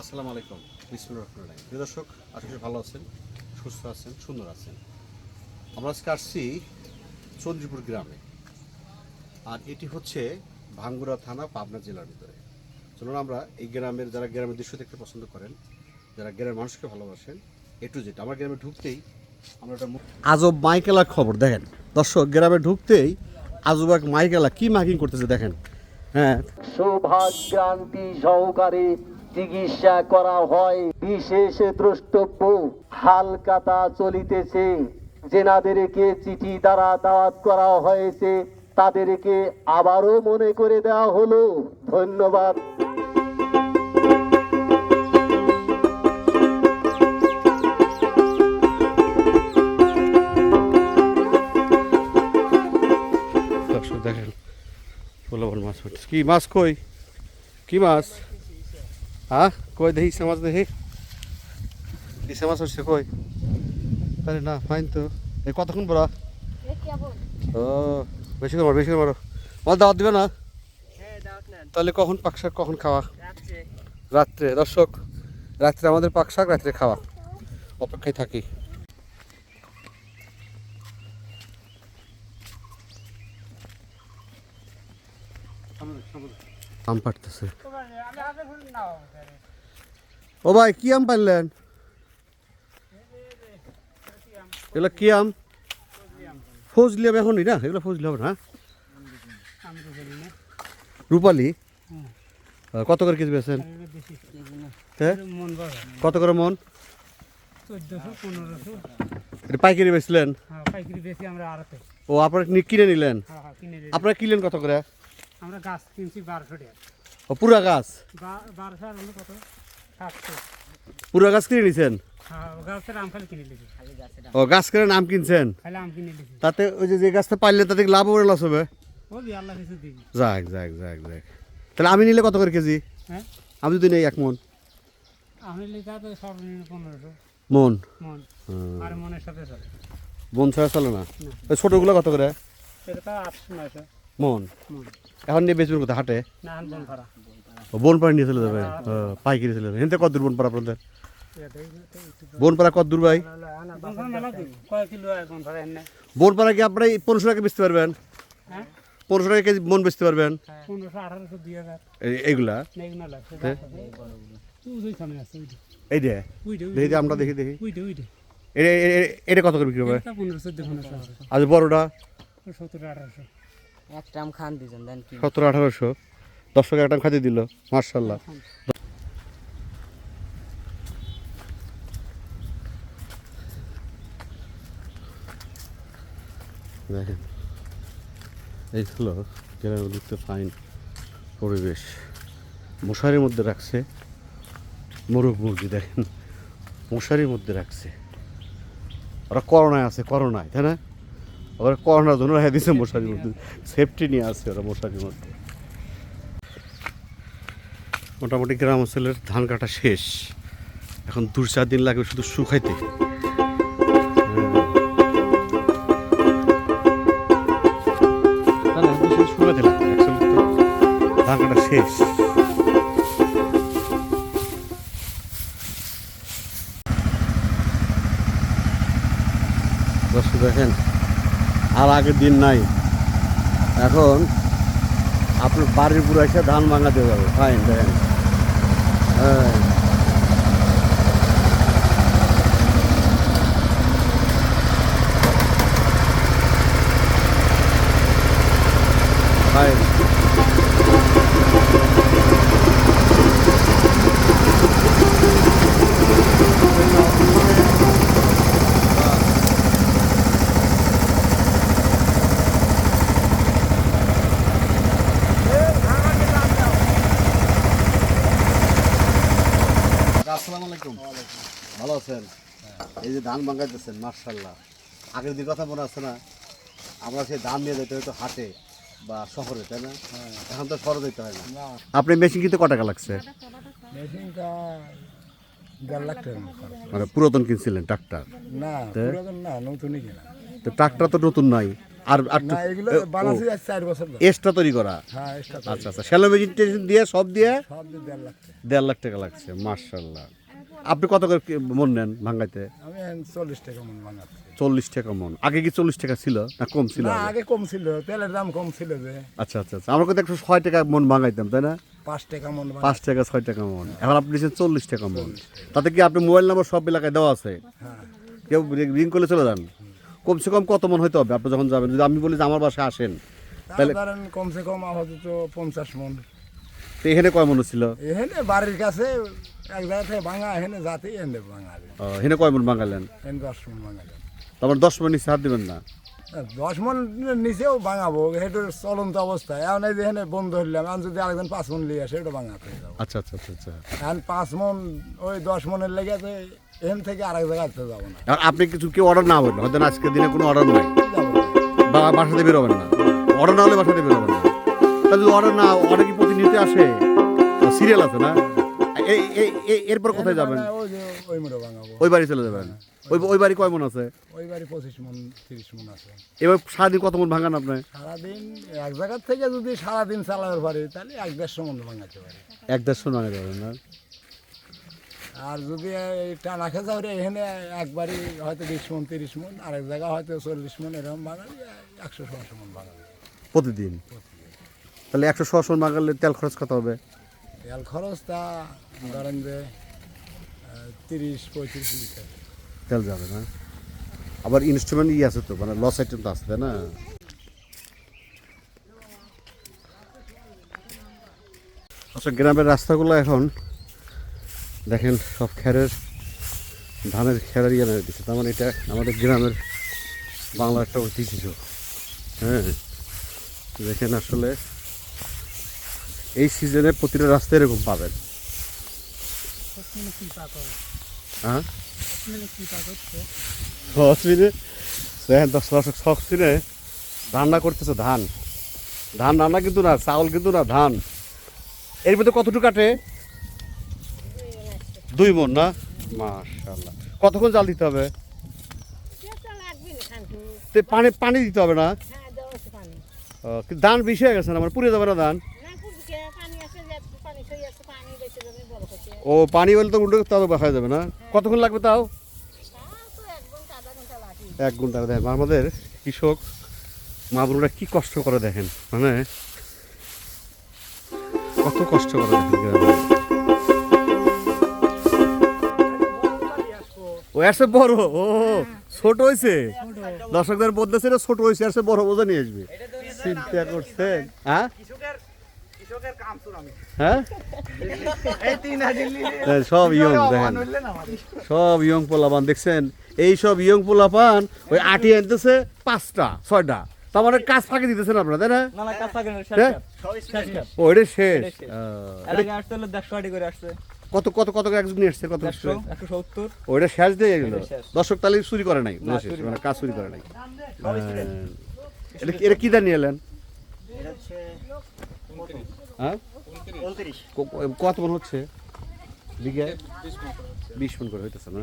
আসসালামু আলাইকুম। বিসমুল্লাহ রহমান রাহিম। প্রিয় দর্শক, আশা করি ভালো আছেন, সুস্থ আছেন, সুন্দর আছেন। আমরা আজকে আসছি চন্দ্রপুর গ্রামে। আর এটি হচ্ছে ভাঙ্গুড়া থানা, পাবনা জেলার ভিতরে। চলুন আমরা এই গ্রামের, যারা গ্রামের দৃশ্য দেখতে পছন্দ করেন, যারা গ্রামের মানুষকে ভালোবাসেন একটু যেটা আমার গ্রামে ঢুকতেই আমরা একটা আজব মাইকেলার খবর, দেখেন। দর্শক, গ্রামে ঢুকতেই আজব এক মাইকেলা কি মাইকিং করতেছে, দেখেন। হ্যাঁ। সৌভাগ্রান্তি সহকারে চিকিৎসা করা হয়। বিশেষ দ্রষ্টব্য, হালকাতা চলিতেছে। যেনাদেরকে চিঠি দ্বারা দাওয়াত করা হয়েছে। তাদেরকে আবারও মনে করে দেওয়া হলো, ধন্যবাদ। দেখেন কি মাছ কই? কি মাছ? হ্যাঁ? কই দেখি ইসে মাছ দেখি। ইসে মাছ হচ্ছে কই? আরে না ফাইন তো। এই কতক্ষণ পড়া? ও বেশি করে মারো বেশি করে মারো। মাছ দাওয়াত দিবে না? তাহলে কখন পাক শাক কখন খাওয়া? রাত্রে। দর্শক রাত্রে আমাদের পাক শাক রাত্রে খাওয়া। অপেক্ষায় থাকি। আম পাড়তেছে। ও ভাই কি আম পারলেন এগুলো কি আম? ফজলি আম এখনই না? এগুলো ফজলি হবে না রূপালি? কত করে কেজি বেছেন হ্যাঁ মন কত করে মন? পাইকারি বেচলেন? হ্যাঁ ও আপনারা কিনে নিলেন? হ্যাঁ হ্যাঁ কিনে দিই আপনারা কিনলেন কত করে? আমরা গাছ কিনছি বারোশো টাকা। ও পুরা গাছ? পুরা গাছ কিনে নিছেন? হ্যাঁ ও গাছ কিনে নাম কিনছেন? খালি আম কিনে দিয়েছি তাতে ওই যে যে গাছটা পাইলে তাতে লাভ হবে? লস হবে যাক যাক যাক যাক। তাহলে আমি নিলে কত করে কেজি? হ্যাঁ? আমি যদি নেই এক মন। মন? মন। হুম। আর মনের সাথে চলে। ছাড়া চলে না? ওই ছোটোগুলো কত করে? মন। এখন নিয়ে বেচবেন কোথায়? হাটে? বনপাড়া। নিয়ে চলে যাবে পাইকারি চলে যাবে হেনতে কত দূর বনপাড়া আপনাদের? বনপাড়া কত দূর ভাই? বনপাড়া কি আপনারা পনেরোশো টাকা বেচতে পারবেন? হ্যাঁ? পনেরোশো টাকা কেজি মন বেচতে পারবেন? এই- এইগুলা? হ্যাঁ। এই যে? দেখি আমরা দেখি দেখি। এটা কত করে বিক্রি হবে? আজ বড়টা? সত্তর আঠারোশো। একটা আম খান দিয়েছেন দেন কি? সতেরো আঠারোশো। দশ টাকা একটা খাতে দিল মার্শাল্লাহ দেখেন এই হলো গ্রামের দেখতে ফাইন পরিবেশ। মশারির মধ্যে রাখছে মোরগ মুরগি দেখেন। মশারির মধ্যে রাখছে। ওরা করোনায় আছে করোনায় তাই না? ওরা করোনার জন্য রেখে দিচ্ছে মশারির মধ্যে। সেফটি নিয়ে আছে ওরা মশারির মধ্যে। মোটামুটি গ্রাম অঞ্চলের ধান কাটা শেষ। এখন দু চার দিন লাগবে শুধু শুকাইতে ধান কাটা শেষ। দেখেন আর আগের দিন নাই। এখন আপনার বাড়ির পুরো এসে ধান ভাঙাতে যাবে। ফাইন, দেখেন। হ্যাঁ ফাইন আসসালামু আলাইকুম ভালো আছেন এই যে ধান ভাঙাইতেছেন মার্শাল্লাহ আগের দিন কথা মনে আছে না? আমরা সেই ধান নিয়ে যেতে হয়তো হাটে বা শহরে তাই না? এখন তো শহরে যেতে হয় না। আপনি মেশিন কিনতে ক টাকা লাগছে? মেশিনটা দেড় লাখ টাকা মানে পুরাতন কিনছিলেন ট্রাক্টর? না পুরাতন না নতুনই কেনা। তো ট্রাক্টর তো নতুন নাই। আর এগুলো বছর এক্সট্রা তৈরি করা? হ্যাঁ এক্সট্রা আচ্ছা আচ্ছা। শ্যালো মেশিন টেশিন দিয়ে সব দিয়ে সব দিয়ে দেড় লাখ টাকা। দেড় লাখ টাকা লাগছে মার্শাল্লাহ আপনি কত করে মন নেন ভাঙ্গাইতে আমি চল্লিশ টাকা মন বানাচ্ছি চল্লিশ টাকা মন। আগে কি চল্লিশ টাকা ছিল না কম ছিল না আগে? কম ছিল। তেলের দাম কম ছিল যে। আচ্ছা আচ্ছা আচ্ছা। আমরা কিন্তু একশো ছয় টাকা মন ভাঙাইতাম তাই না? পাঁচ টাকা মন পাঁচ টাকা ছয় টাকা মন। এখন আপনি চল্লিশ টাকা মন। তাতে কি আপনি মোবাইল নাম্বার সব এলাকায় দেওয়া আছে? হ্যাঁ। কেউ রিং করলে চলে যান? কমসে কম কত মন হইতে হবে? আপনি যখন যাবেন যদি আমি বলি যে আমার বাসায় আসেন তাহলে- ধরেন কমসে কম আপাতত পঞ্চাশ মন। তো এখানে কয় মন ছিল? এখানে বাড়ির কাছে এক জায়গা থেকে ভাঙা এনে ভাঙা ও, কয় মন দশ মন তারপর দশ মন নিচে হাত দিবেন না? দশ মন নিচেও ভাঙাবো সেটার চলন্ত অবস্থা। এখন এই যে বন্ধ হইলাম এখন যদি আরেকজন পাঁচ মন লিয়ে আসে ভাঙাতে আচ্ছা আচ্ছা আচ্ছা আচ্ছা। এখন পাঁচ মন ওই দশ মনের লেগে তো এখান থেকে আরেক জায়গায় যাব না। আপনি কিছু কেউ অর্ডার না হবেন হয়তো আজকের দিনে কোনো অর্ডার নাই। বা বাসাতে বেরোবেন না। অর্ডার না হলে বাসাতে বেরোবেন না। তা যদি অর্ডার না অর্ডার কি প্রতিনিয়ত আসে? সিরিয়াল আছে না? এরপর কোথায় যাবেন? ওই যে ওই মোড়ে ভাঙাবো। ওই বাড়ি চলে যাবেন? ওই ওই বাড়ি কয় মন আছে? ওই বাড়ি পঁচিশ মন তিরিশ মন আছে। এবার সারাদিন কত মন ভাঙান আপনি? সারাদিন এক জায়গার থেকে যদি সারাদিন চালাতে পারি তাহলে এক দেড়শো মন ভাঙাতে পারি। এক দেড়শো ভাঙা যাবেন না? আর যদি টানা খেজা হলে এখানে একবারই হয়তো বিশ মন তিরিশ মন আরেক জায়গা হয়তো চল্লিশ মন এরকম ভাঙালি একশো ছশো মন ভাঙালি প্রতিদিন? তাহলে একশো ছশো মন ভাঙালে তেল খরচ কত হবে? তেল খরচ তা ধরেন যে তিরিশ, পঁয়ত্রিশ লিটার। তেল যাবে না। আবার ইনস্ট্রুমেন্ট ই আছে তো মানে লস আইটেম তো তাই না? আচ্ছা গ্রামের রাস্তাগুলো এখন, দেখেন সব খেরের, ধানের খেরের ইয়ে নিয়ে দিচ্ছে তার মানে এটা আমাদের গ্রামের বাংলার একটা ঐতিহ্য। হ্যাঁ। দেখেন আসলে এই সিজনে প্রতিটা রাস্তায় এরকম পাবেন। হ্যাঁ? দশ দশক সসমিনে রান্না করতেছে ধান। ধান রান্না কিন্তু না চাউল কিন্তু না ধান। এর মধ্যে কতটুকু কাটে? দুই মন না? মাশাল্লাহ কতক্ষণ জাল দিতে হবে? পানি পানি দিতে হবে না? ও, ধান বেশি হয়ে গেছে না? আমার পুড়ে যাবে না ধান? ও পানি হলে তো উল্টো তাও হয়ে যাবে না। কতক্ষণ লাগবে তাও? এক ঘণ্টা দেখেন আমাদের কৃষক মা বোনরা কি কষ্ট করে দেখেন মানে কত কষ্ট করে দেখেন ও আসছে বড়? ও ছোট হয়েছে দর্শকদের বলতেছে ছোট হয়েছে আসছে বড় বোঝা নিয়ে আসবে। চিন্তা করছেন হ্যাঁ? হ্যাঁ? সব ইয়ং দেখেন। সব ইয়ং পোলাপান দেখছেন? এই সব ইয়ং পোলাপান ওই আটি আনতেছে পাঁচটা ছয়টা। তার মানে কাজ ফাঁকি দিতেছেন আপনারা তাই না? হ্যাঁ? ও এটা শেষ। কত কত কত করে একজন নিয়ে আসছে কত ওইটা শেষ দিয়ে গেল? দর্শক তাহলে চুরি করে নাই মানে কাজ চুরি করে নাই। হ্যাঁ। এটা কি- নিয়ে এলেন? হ্যাঁ? কত মন হচ্ছে? বিঘে বিশ মন করে হইতেছে না?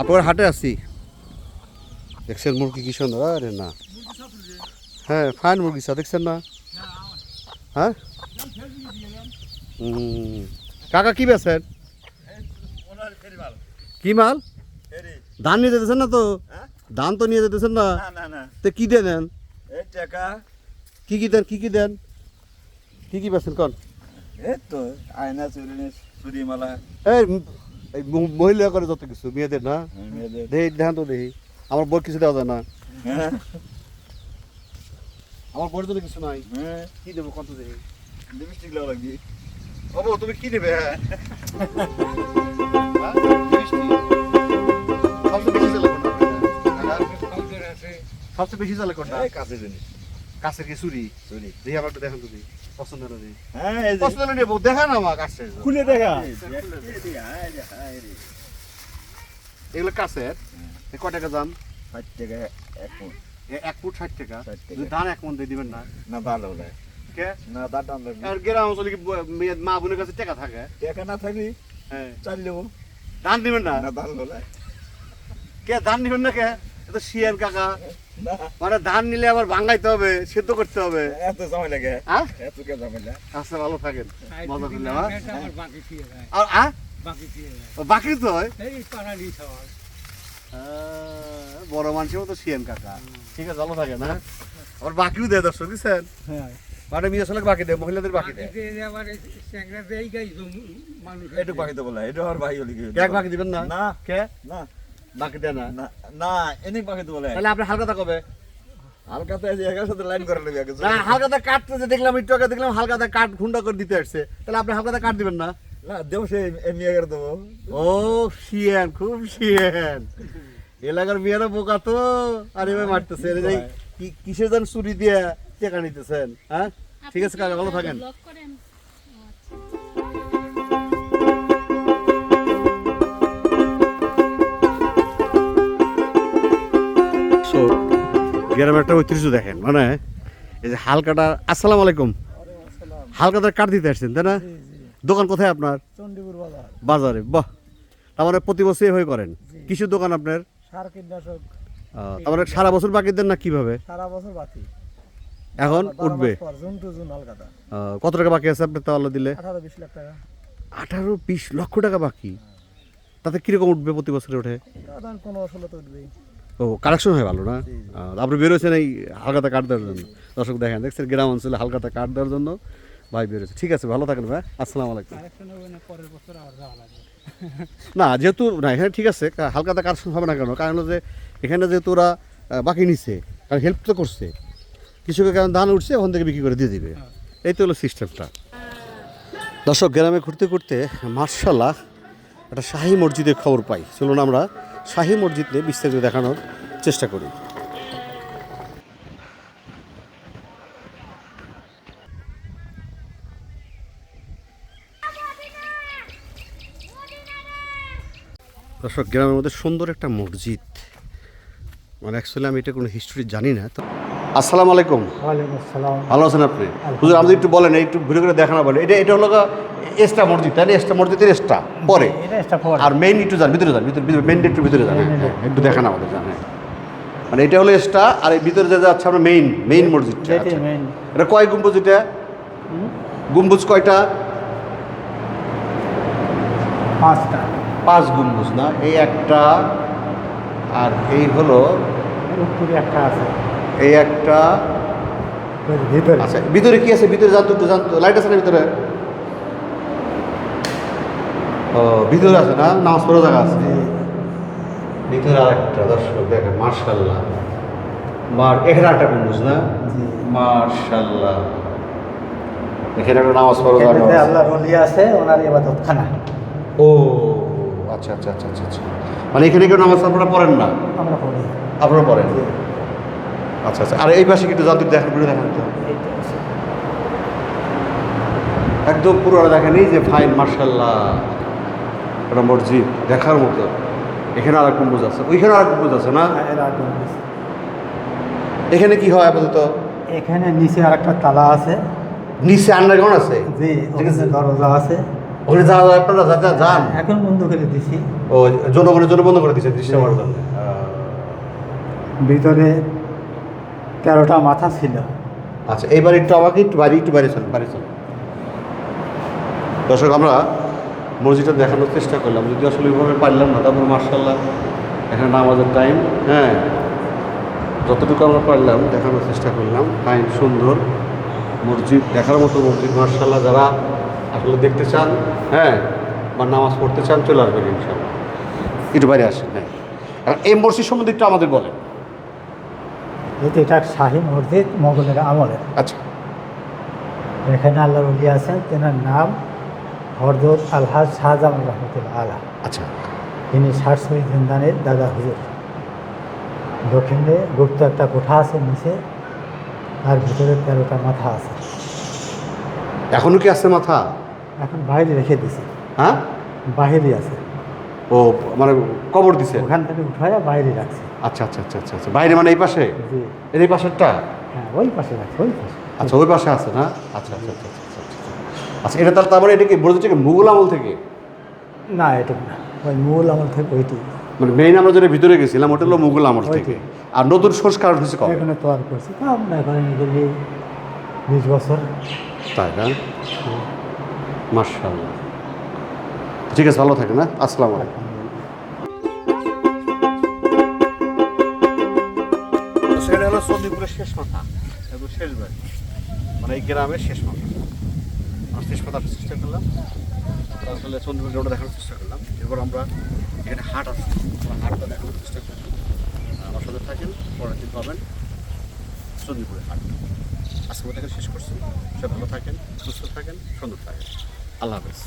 আপনার হাটে আছি। দেখছেন মুরগি কি সুন্দর, আরে না। হ্যাঁ ফাইন মুরগি স্যার দেখছেন না? হ্যাঁ। কাকা কি বেছেন কি মাল? ধান নিয়ে যেতেছেন না তো? ধান তো নিয়ে যেতেছেন না? না না তো কি দিয়ে দেন কি কি দেন কি কি দেন? কি কি বেছেন কন? তো আয়না চুরি মালা এই মহিলা করে যত কিছু মেয়েদের না? দেখি ধ্যান তো দেখি আমার বই কিছু দেওয়া যায় না। আমার বইয়ের জন্য কিছু নাই হ্যাঁ। কি দেবো কত দেখি লিপস্টিক লাগবে। বাবু তুমি কি নেবে? হ্যাঁ। সবচেয়ে বেশি চলে কোনটা? এই কাছে জিনিস। কাছের কি? চুরি? চুরি। দেখি আমার একটু দেখেন তুমি পছন্দ হলো দেখি। হ্যাঁ পছন্দ হলে নেব দেখান আমার কাছে খুলে দেখা। এগুলো কাছের কয় টাকা দাম? ষাট টাকা এক ফুট। এক ফুট ষাট টাকা। 60 ধান এক মন দিয়ে দিবেন না। না ভালো হলে। কে না দাঁত আর গ্রাম অঞ্চলে কি মা বোনের কাছে টাকা থাকে? টাকা না থাকলে হ্যাঁ। চাল ধান দিবেন না? না কে ধান দিবেন না কে? এ তো শিয়ান কাকা। মানে ধান নিলে আবার ভাঙাইতে হবে সিদ্ধ করতে হবে। এত সময় লাগে হ্যাঁ এত কে ঝামেলা? আচ্ছা ভালো থাকেন। মজা করলে? আমার বাকি দিয়ে আর আ? বাকি দিয়ে বাকি তো হয়? এই পাড়ালি খাওয়া বড় মানুষের মতো শিয়ান কাকা। ঠিক আছে ভালো থাকে না আবার বাকিও দেয় দর্শক বুঝছেন? হ্যাঁ। মানে মেয়ে ছেলেকে বাকি দেয় মহিলাদের বাকি দেয়। একটু বাকি তো বলা এটা আর ভাই হলি কি এক বাকি দিবেন না? না। কে? না। বাকি দেয় না? না এনে বাকি তো বলে তাহলে আপনি হালকাতা কবে? সাথে লাইন করে নেবে আগে। না হালকাতা কাটতে যে দেখলাম একটু আগে দেখলাম হালকাতা কাট ঘুন্ডা করে দিতে আসছে। তাহলে আপনি হালকাতা কাট দিবেন না? না দেব সে এমনি এগার দেবো। ও শিয়ান খুব শিয়ান। এলাকার মেয়েরা বোকা তো। আর এবার মারতেছে। কি- কিসের যেন চুরি দিয়ে টেকা নিতেছেন হ্যাঁ? ঠিক আছে কাকা ভালো থাকেন। সো গ্রামের একটা ঐতিহ্য দেখেন মানে এই যে হালকাটা আসসালামু আলাইকুম। হালকাটার কাঠ দিতে আসছেন তাই না? দোকান কোথায় আপনার? বাজারে বাহ। তার মানে প্রতি বছর এভাবে করেন? কিছু দোকান আপনার? সার কীটনাশক। তার মানে সারা বছর বাকি দেন না কীভাবে? সারা বছর বাকি। এখন উঠবে? কত টাকা বাকি আছে আপনার তাহলে দিলে? আঠারো বিশ লক্ষ টাকা বাকি? তাতে কীরকম উঠবে প্রতি বছরে ওঠে উঠবেই। ও কালেকশন হয় ভালো না? আপনি বেরোছেন এই হালকাতা কাঠ দেওয়ার জন্য। দর্শক দেখেন দেখছেন গ্রাম অঞ্চলে হালকাতা কাঠ দেওয়ার জন্য ভাই বেরোছে ঠিক আছে ভালো থাকেন ভাই। আসসালামু আলাইকুম। না যেহেতু না এখানে ঠিক আছে হালকাতা কালেকশন হবে না কেন? কারণ যে এখানে যেহেতু ওরা বাকি নিচ্ছে কারণ হেল্প তো করছে। কৃষকের কারণ ধান উঠছে ওখান থেকে বিক্রি করে দিয়ে দিবে। এই তো হলো সিস্টেমটা। দর্শক গ্রামে ঘুরতে ঘুরতে মার্শাল্লাহ একটা শাহী মসজিদের খবর পাই। চলুন আমরা শাহী মসজিদ নিয়ে বিস্তারিত দেখানোর চেষ্টা করি। দর্শক গ্রামের মধ্যে সুন্দর একটা মসজিদ। মানে অ্যাকচুয়ালি আমি এটা কোনো হিস্ট্রি জানি না তো আসসালামু আলাইকুম। ভালো আছেন আপনি? হুজুর আমাদের একটু বলেন একটু ঘুরে ঘুরে দেখানো বলেন। এটা এটা হলো এক্সট্রা মসজিদ তাই এক্সট্রা মসজিদের এক্সট্রা পরে। আর মেইন একটু যান ভিতরে যান ভিতরে ভিতরে মেইন একটু ভিতরে যান। হ্যাঁ, হ্যাঁ, একটু দেখান আমাদের যান হ্যাঁ। মানে এটা হলো এক্সট্রা আর এই ভিতরে যে যাচ্ছে আমরা মেইন মেইন মসজিদটা আচ্ছা। এটা কয় গম্বুজ এটা? গম্বুজ কয়টা? পাঁচটা। পাঁচ গম্বুজ না? এই একটা আর এই হলো একটা আছে। এই একটা ভিতরে আচ্ছা ভিতরে কি আছে? ভিতরে জানতো একটু জানতো লাইট আছে না ভিতরে? ও ভিতরে আছে না? নামাজ পড়ার জায়গা আছে। ভিতরে আর একটা দর্শক দেখেন মার্শাল্লাহ মার এখানে একটা গম্বুজ না? মার্শাল্লাহ এখানে একটা নামাজ পড়ার জায়গা আছে। আল্লাহ রলি আছে ওনার ইবাদত খানা ও আচ্ছা আচ্ছা আচ্ছা আচ্ছা আচ্ছা। মানে এখানে কেউ নামাজ আপনারা পড়েন না? আমরা পড়ি। আপনারা পড়েন? আচ্ছা আচ্ছা। আর এই পাশে কি একটু জানতে দেখেন ঘুরে দেখেন তো এইটা একদম পুরোটা দেখেন যে ফাইন মার্শাল্লাহ একটা মসজিদ দেখার মতো। এখানে আর এক গম্বুজ আছে। ওইখানে আর এক গম্বুজ আছে না? হ্যাঁ। এখানে কি হয় আপাতত? এখানে নিচে আর একটা তালা আছে। নিচে আন্ডারগ্রাউন্ড আছে? জি দরজা আছে। ওখানে যাওয়া যায় আপনারা যা- যা- যান। এখন বন্ধ করে দিছি। ও জনগণের জন্য বন্ধ করে দৃষ্টি জন্য ভিতরে তেরোটা মাথা ছিল। আচ্ছা এইবার একটু আমাকে একটু বাড়ি একটু বাড়ি চলেন বাড়ি চলেন দর্শক, আমরা মসজিদটা দেখানোর চেষ্টা করলাম। যদি আসলে ওইভাবে পারলাম না, তারপর মার্শাল্লাহ এখানে নামাজের টাইম হ্যাঁ। যতটুকু আমরা পারলাম, দেখানোর চেষ্টা করলাম। টাইম সুন্দর। মসজিদ, দেখার মতো মসজিদ মার্শাল্লাহ যারা আসলে দেখতে চান হ্যাঁ বা নামাজ পড়তে চান, চলে আসবেন ইনশাল্লাহ একটু বাইরে আসেন হ্যাঁ। এই মসজিদ সম্বন্ধে একটু আমাদের বলেন। যেহেতু এটা শাহী মসজিদ মোগলের আমলের আচ্ছা। এখানে আল্লাহ রবি আছেন তেনার নাম হরদত আলহাজ শাহজামান রহমতুল্লাহ আলা। আচ্ছা। তিনি শহীদ জিন্দানের দাদা হুজুর। দক্ষিণে গুপ্ত একটা কোঠা আছে নিচে আর ভিতরে তেরোটা মাথা আছে। এখনও কি আছে মাথা? এখন বাইরে রেখে দিছি হ্যাঁ? বাহিরে আছে। ও মানে কবর দিছে? ওখান থেকে উঠায় বাইরে রাখছে। আচ্ছা আচ্ছা আচ্ছা আচ্ছা আচ্ছা। বাইরে মানে এই পাশে? এর এই পাশেরটা? হ্যাঁ ওই পাশে রাখছে ওই পাশে। আচ্ছা ওই পাশে আছে না? আচ্ছা আচ্ছা আচ্ছা আচ্ছা আচ্ছা, আচ্ছা। আচ্ছা এটা তার তারপরে এটা কি বলে দিচ্ছে কি মুঘল আমল থেকে? না এটা না। ওই মূল আমল থেকে ওইটি। মানে মেইন আমরা যেটা ভিতরে গেছিলাম ওটা হলো মুঘল আমল। থেকে। আর নতুন সংস্কার হয়েছে কবে? এখানে তৈরি করছি। তা মনে করেন বিশ বছর। তাই না? মার্শাল্লাহ ঠিক আছে, ভালো থাকেন না আসসালামু আলাইকুম। শেষ মানে এই গ্রামের শেষ শেষ চেষ্টা করলাম। চেষ্টা করলাম। এরপর আমরা এখানে হাট আছে। দেখানোর চেষ্টা সাথে থাকেন, পরের দিন পাবেন হাট। শেষ সব ভালো থাকেন, সুস্থ থাকেন, সুন্দর থাকেন। আল্লাহ হাফেজ।